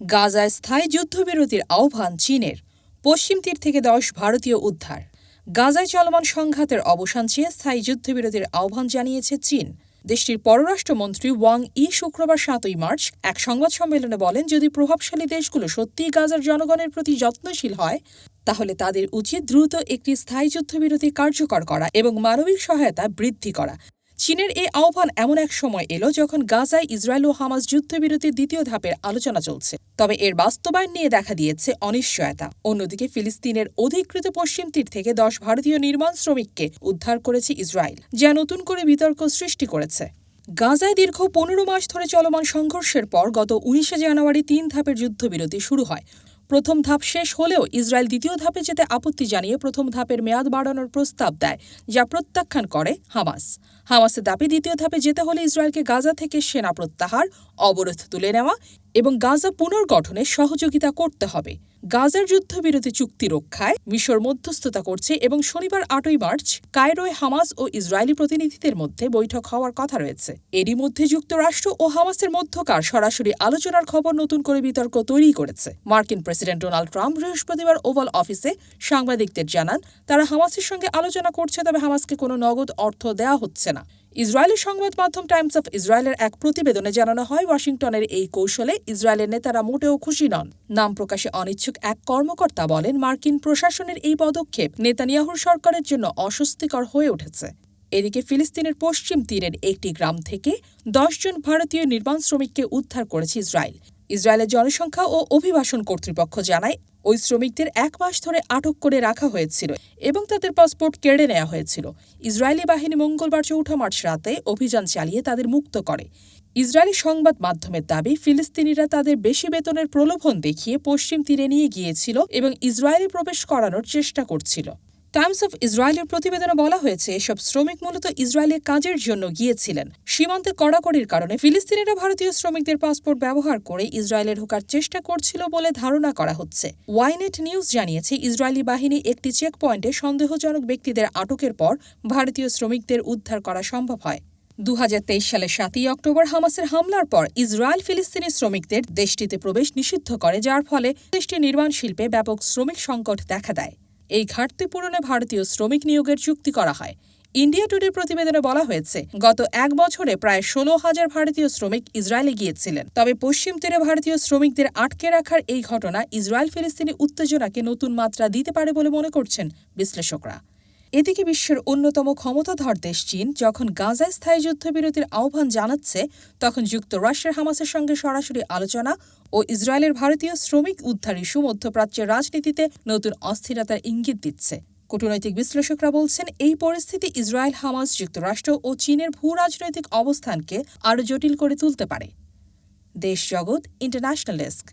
গাজায় স্থায়ী যুদ্ধবিরতির আহ্বান চীনের। পশ্চিম তীর থেকে দশ ভারতীয় উদ্ধার। গাজায় চলমান সংঘাতের অবসান চেয়ে স্থায়ী যুদ্ধবিরতির আহ্বান জানিয়েছে চীন। দেশটির পররাষ্ট্রমন্ত্রী ওয়াং ই শুক্রবার সাতই মার্চ এক সংবাদ সম্মেলনে বলেন, যদি প্রভাবশালী দেশগুলো সত্যিই গাজার জনগণের প্রতি যত্নশীল হয়, তাহলে তাদের উচিত দ্রুত একটি স্থায়ী যুদ্ধবিরতি কার্যকর করা এবং মানবিক সহায়তা বৃদ্ধি করা। চীনের এই আহ্বান এমন এক সময় এলো যখন গাজায় ইসরায়েল ও হামাস যুদ্ধবিরতির দ্বিতীয় ধাপের আলোচনা চলছে। তবে এর বাস্তবায়ন নিয়ে দেখা দিয়েছে অনিশ্চয়তা। অন্যদিকে ফিলিস্তিনের অধিকৃত পশ্চিম তীর থেকে দশ ভারতীয় নির্মাণ শ্রমিককে উদ্ধার করেছে ইসরায়েল, যা নতুন করে বিতর্ক সৃষ্টি করেছে। গাজায় দীর্ঘ পনেরো মাস ধরে চলমান সংঘর্ষের পর গত উনিশে জানুয়ারি তিন ধাপের যুদ্ধবিরতি শুরু হয়। প্রথম ধাপ শেষ হলেও ইসরায়েল দ্বিতীয় ধাপে যেতে আপত্তি জানিয়ে প্রথম ধাপের মেয়াদ বাড়ানোর প্রস্তাব দেয়, যা প্রত্যাখ্যান করে হামাস। হামাসের দাবি, দ্বিতীয় ধাপে যেতে হলে ইসরায়েলকে গাজা থেকে সেনা প্রত্যাহার, অবরোধ তুলে নেওয়া এবং গাজা পুনর্গঠনে সহযোগিতা করতে হবে। গাজার যুদ্ধবিরতি চুক্তি রক্ষায় মিশর মধ্যস্থতা করছে এবং শনিবার আটই মার্চ কায়রোয় হামাস ও ইসরায়েলি প্রতিনিধিদের মধ্যে বৈঠক হওয়ার কথা রয়েছে। এরই মধ্যে যুক্তরাষ্ট্র ও হামাসের মধ্যকার সরাসরি আলোচনার খবর নতুন করে বিতর্ক তৈরি করেছে। মার্কিন প্রেসিডেন্ট ডোনাল্ড ট্রাম্প বৃহস্পতিবার ওভাল অফিসে সাংবাদিকদের জানান, তারা হামাসের সঙ্গে আলোচনা করছে, তবে হামাসকে কোনো নগদ অর্থ দেওয়া হচ্ছে না। ইসরায়েলি সংবাদ মাধ্যম টাইমস অফ ইসরায়েলের এক প্রতিবেদনে জানানো হয়, ওয়াশিংটনের এই কৌশলে ইসরায়েলের নেতারা মোটেও খুশি নন। নাম প্রকাশে অনিচ্ছুক এক কর্মকর্তা বলেন, মার্কিন প্রশাসনের এই পদক্ষেপ নেতানিয়াহুর সরকারের জন্য অস্বস্তিকর হয়ে উঠেছে। এদিকে ফিলিস্তিনের পশ্চিম তীরের একটি গ্রাম থেকে দশজন ভারতীয় নির্মাণ শ্রমিককে উদ্ধার করেছে ইসরায়েল। ইসরায়েলের জনসংখ্যা ও অভিবাসন কর্তৃপক্ষ জানায় ওই শ্রমিকদের এক মাস ধরে আটক করে রাখা হয়েছিল এবং তাদের পাসপোর্ট কেড়ে নেওয়া হয়েছিল। ইসরায়েলি বাহিনী মঙ্গলবার চৌঠা মার্চ রাতে অভিযান চালিয়ে তাদের মুক্ত করে। ইসরায়েলি সংবাদ মাধ্যমের দাবি, ফিলিস্তিনিরা তাদের বেশি বেতনের প্রলোভন দেখিয়ে পশ্চিম তীরে নিয়ে গিয়েছিল এবং ইসরায়েলে প্রবেশ করানোর চেষ্টা করছিল। টাইমস অফ ইসরায়েলের প্রতিবেদনে বলা হয়েছে, এসব শ্রমিক মূলত ইসরায়েলে কাজের জন্য গিয়েছিলেন। সীমান্তে কড়াকড়ির কারণে ফিলিস্তিনিরা ভারতীয় শ্রমিকদের পাসপোর্ট ব্যবহার করে ইসরায়েলে ঢোকার চেষ্টা করছিল বলে ধারণা করা হচ্ছে। ওয়াইনেট নিউজ জানিয়েছে, ইসরায়েলি বাহিনী একটি চেকপয়েন্টে সন্দেহজনক ব্যক্তিদের আটকের পর ভারতীয় শ্রমিকদের উদ্ধার করা সম্ভব হয়। দু হাজার তেইশ সালের সাতই অক্টোবর হামাসের হামলার পর ইসরায়েল ফিলিস্তিনি শ্রমিকদের দেশটিতে প্রবেশ নিষিদ্ধ করে, যার ফলে দেশটির নির্মাণ শিল্পে ব্যাপক শ্রমিক সংকট দেখা দেয়। এই ঘাটতি পূরণে ভারতীয় শ্রমিক নিয়োগের চুক্তি করা হয়। ইন্ডিয়া টুডের প্রতিবেদনে বলা হয়েছে, গত এক বছরে প্রায় ষোলো হাজার ভারতীয় শ্রমিক ইসরায়েলে গিয়েছিলেন। তবে পশ্চিম তীরে ভারতীয় শ্রমিকদের আটকে রাখার এই ঘটনা ইসরায়েল ফিলিস্তিনি উত্তেজনাকে নতুন মাত্রা দিতে পারে বলে মনে করছেন বিশ্লেষকরা। এদিকে বিশ্বের অন্যতম ক্ষমতাধর দেশ চীন যখন গাজায় স্থায়ী যুদ্ধবিরতির আহ্বান জানাচ্ছে, তখন যুক্তরাষ্ট্রের হামাসের সঙ্গে সরাসরি আলোচনা ও ইসরায়েলের ভারতীয় শ্রমিক উদ্ধার ইস্যু মধ্যপ্রাচ্যের রাজনীতিতে নতুন অস্থিরতার ইঙ্গিত দিচ্ছে। কূটনৈতিক বিশ্লেষকরা বলছেন, এই পরিস্থিতি ইসরায়েল, হামাস, যুক্তরাষ্ট্র ও চীনের ভূ রাজনৈতিক অবস্থানকে আরও জটিল করে তুলতে পারে। দেশ জগৎ, ইন্টারন্যাশনাল ডেস্ক।